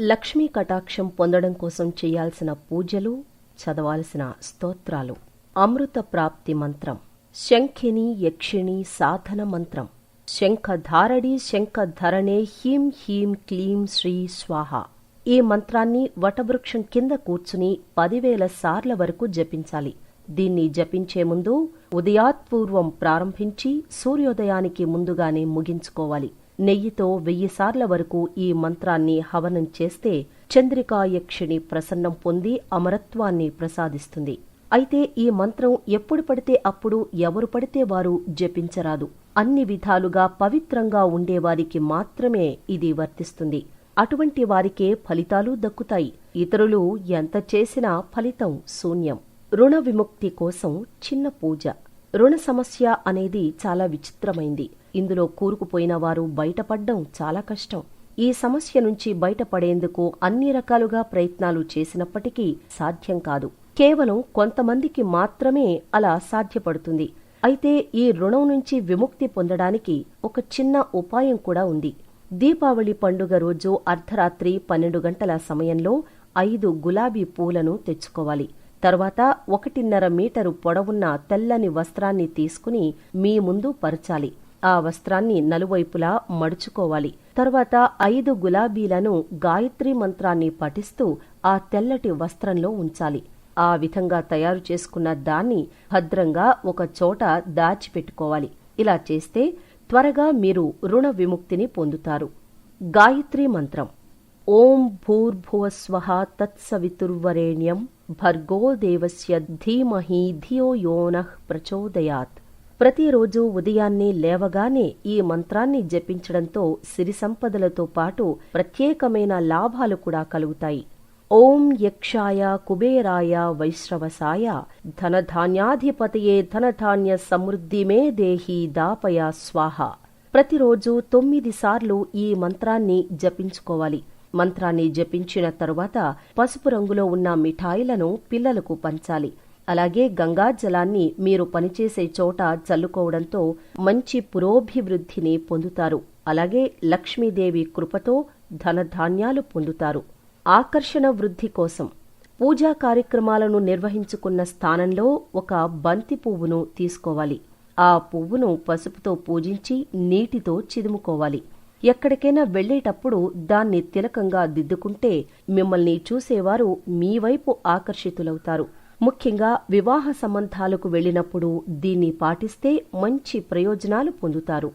లక్ష్మీ కటాక్షం పొందడం కోసం చేయాల్సిన పూజలు చదవాల్సిన స్తోత్రాలు. అమృత ప్రాప్తి మంత్రం. శంఖిని యక్షిణి సాధన మంత్రం. శంఖధారడి శంఖధరణే హీం హీం క్లీం శ్రీ స్వాహ. ఈ మంత్రాన్ని వటవృక్షం కింద కూర్చుని పదివేల సార్ల వరకు జపించాలి. దీన్ని జపించే ముందు ఉదయాత్పూర్వం ప్రారంభించి సూర్యోదయానికి ముందుగానే ముగించుకోవాలి. నెయ్యితో వెయ్యిసార్ల వరకు ఈ మంత్రాన్ని హవనం చేస్తే చంద్రికాయక్షిణి ప్రసన్నం పొంది అమరత్వాన్ని ప్రసాదిస్తుంది. అయితే ఈ మంత్రం ఎప్పుడు పడితే అప్పుడు ఎవరు పడితే వారు జపించరాదు. అన్ని విధాలుగా పవిత్రంగా ఉండేవారికి మాత్రమే ఇది వర్తిస్తుంది. అటువంటి వారికే ఫలితాలు దక్కుతాయి. ఇతరులు ఎంత చేసినా ఫలితం శూన్యం. రుణ విముక్తి కోసం చిన్న పూజ. రుణ సమస్య అనేది చాలా విచిత్రమైంది. ఇందులో కూరుకుపోయిన వారు బయటపడ్డం చాలా కష్టం. ఈ సమస్య నుంచి బయటపడేందుకు అన్ని రకాలుగా ప్రయత్నాలు చేసినప్పటికీ సాధ్యం కాదు. కేవలం కొంతమందికి మాత్రమే అలా సాధ్యపడుతుంది. అయితే ఈ రుణం నుంచి విముక్తి పొందడానికి ఒక చిన్న ఉపాయం కూడా ఉంది. దీపావళి పండుగ రోజు అర్ధరాత్రి పన్నెండు గంటల సమయంలో ఐదు గులాబీ పూలను తెచ్చుకోవాలి. తర్వాత ఒకటిన్నర మీటరు పొడవున్న తెల్లని వస్త్రాన్ని తీసుకుని మీ ముందు పరచాలి. ఆ వస్త్రాన్ని నలువైపులా మడుచుకోవాలి. తర్వాత ఐదు గులాబీలను గాయత్రి మంత్రాన్ని పఠిస్తూ ఆ తెల్లటి వస్త్రంలో ఉంచాలి. ఆ విధంగా తయారు చేసుకున్న దాన్ని భద్రంగా ఒక చోట దాచిపెట్టుకోవాలి. ఇలా చేస్తే త్వరగా మీరు రుణ విముక్తిని పొందుతారు. గాయత్రి మంత్రం. ఓం భూర్భువస్వహ తత్సవితుర్వరేణ్యం. భర్గో దేవస్య ధీమహి ధియో యోనః ప్రచోదయాత్. ప్రతిరోజు ఉదయాన్నే లేవగానే ఈ మంత్రాన్ని జపించడంతో సిరి సంపదలతో పాటు ప్రత్యేకమైన లాభాలు కూడా కలుగుతాయి. ఓం యక్షాయ కుబేరాయ వైశ్రవసాయ ధనధాన్యాధిపతయే ధనధాన్య సమృద్ధి మే దేహి దాపయ స్వాహ. ప్రతిరోజు తొమ్మిది సార్లు ఈ మంత్రాన్ని జపించుకోవాలి. మంత్రాన్ని జపించిన తరువాత పసుపు రంగులో ఉన్న మిఠాయిలను పిల్లలకు పంచాలి. అలాగే గంగా జలాన్ని మీరు పనిచేసే చోట చల్లుకోవడంతో మంచి పురోభివృద్ధిని పొందుతారు. అలాగే లక్ష్మీదేవి కృపతో ధనధాన్యాలు పొందుతారు. ఆకర్షణ వృద్ధి కోసం పూజా కార్యక్రమాలను నిర్వహించుకున్న స్థానంలో ఒక బంతి పువ్వును తీసుకోవాలి. ఆ పువ్వును పసుపుతో పూజించి నీటితో చిదుముకోవాలి. ఎక్కడికైనా వెళ్ళేటప్పుడు దాన్ని తిలకంగా దిద్దుకుంటే మిమ్మల్ని చూసేవారు మీ వైపు ఆకర్షితులవుతారు. ముఖ్యంగా వివాహ సంబంధాలకు వెళ్ళినప్పుడు దీన్ని పాటిస్తే మంచి ప్రయోజనాలు పొందుతారు.